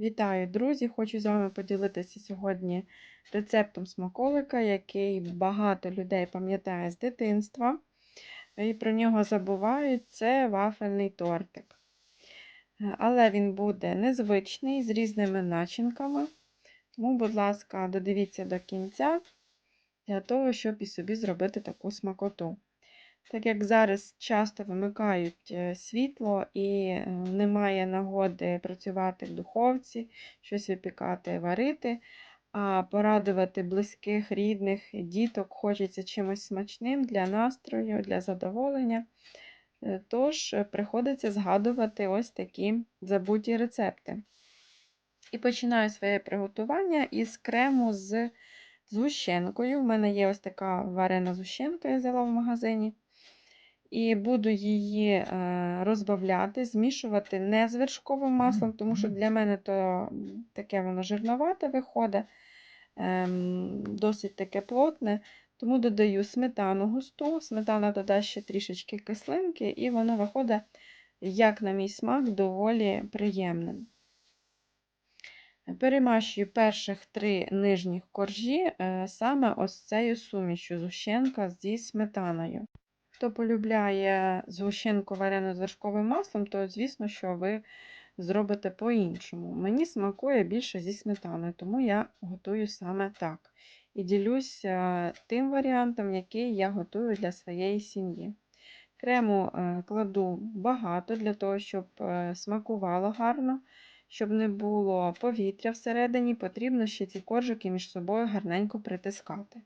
Вітаю, друзі! Хочу з вами поділитися сьогодні рецептом смаколика, який багато людей пам'ятає з дитинства. І про нього забувають це вафельний тортик. Але він буде незвичний, з різними начинками. Тому, будь ласка, додивіться до кінця для того, щоб і собі зробити таку смакоту. Так як зараз часто вимикають е, світло і е, немає нагоди працювати в духовці, щось випікати, варити, а порадувати близьких, рідних, діток хочеться чимось смачним для настрою, для задоволення. Е, тож приходиться згадувати ось такі забуті рецепти. І починаю своє приготування із крему з згущенкою. У мене є ось така варена згущенка, я взяла в магазині. І буду її е, розбавляти, змішувати не з вершковим маслом, тому що для мене то таке воно жирновате виходить, ем, досить таке плотне. Тому додаю сметану густу, сметана додасть ще трішечки кислинки, і воно виходить, як на мій смак, доволі приємним. Перемащую перших три нижніх коржі е, саме ось цією сумішю зущенка зі сметаною. Хто полюбляє згущенку варену з маслом, то, звісно, що ви зробите по-іншому. Мені смакує більше зі сметаною, тому я готую саме так. І ділюся тим варіантом, який я готую для своєї сім'ї. Крему е, кладу багато для того, щоб е, смакувало гарно, щоб не було повітря всередині, потрібно ще ці коржики між собою гарненько притискати.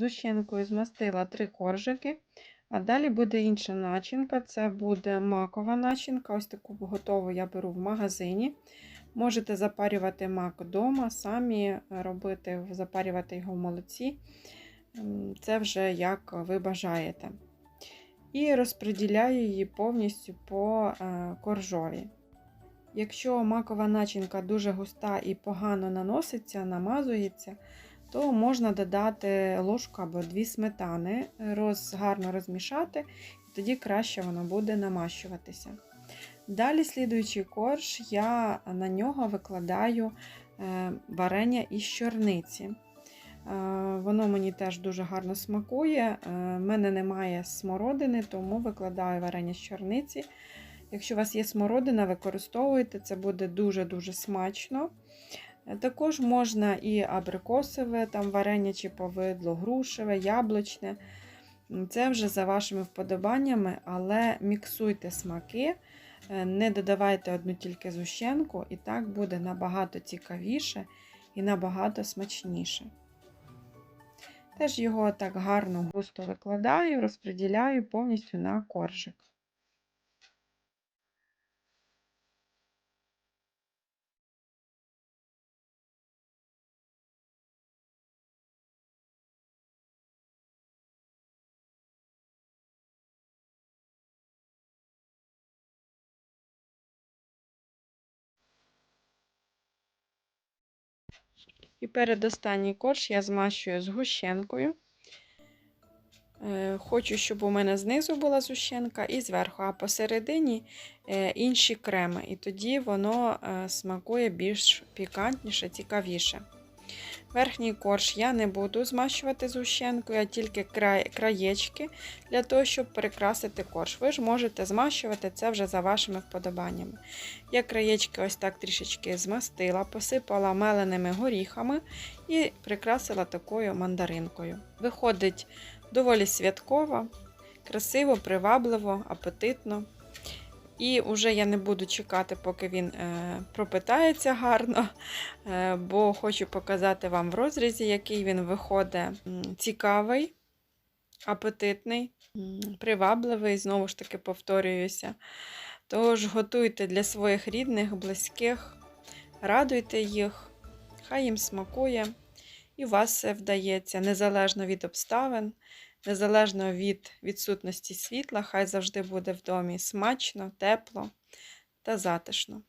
Зущенкою змастила три коржики, а далі буде інша начинка. Це буде макова начинка. Ось таку готову я беру в магазині. Можете запарювати мак вдома, самі робити, запарювати його в молоці. Це вже як ви бажаєте. І розподіляю її повністю по е, коржові. Якщо макова начинка дуже густа і погано наноситься, намазується, то можна додати ложку або дві сметани, роз, гарно розмішати, і тоді краще воно буде намащуватися. Далі, слідуючий корж, я на нього викладаю е, варення із чорниці. Е, воно мені теж дуже гарно смакує. У е, мене немає смородини, тому викладаю варення з чорниці. Якщо у вас є смородина, використовуйте, це буде дуже-дуже смачно. Також можна і абрикосове, там варення чи повидло, грушеве, яблучне. Це вже за вашими вподобаннями, але міксуйте смаки, е, не додавайте одну тільки зущенку, і так буде набагато цікавіше і набагато смачніше. Теж його так гарно густо викладаю, розподіляю повністю на коржик. І передостанній корж я змащую згущенкою. Е, хочу, щоб у мене знизу була згущенка і зверху, а посередині е, інші креми. І тоді воно е, смакує більш пікантніше, цікавіше. Верхній корж я не буду змащувати згущенкою, а тільки краєчки для того, щоб прикрасити корж. Ви ж можете змащувати це вже за вашими вподобаннями. Я краєчки ось так трішечки змастила, посипала меленими горіхами і прикрасила такою мандаринкою. Виходить доволі святково, красиво, привабливо, апетитно. І вже я не буду чекати, поки він е, пропитається гарно, е, бо хочу показати вам в розрізі, який він виходить цікавий, апетитний, привабливий, знову ж таки повторююся. Тож готуйте для своїх рідних, близьких, радуйте їх, хай їм смакує. І у вас все вдається незалежно від обставин, незалежно від відсутності світла. Хай завжди буде в домі смачно, тепло та затишно.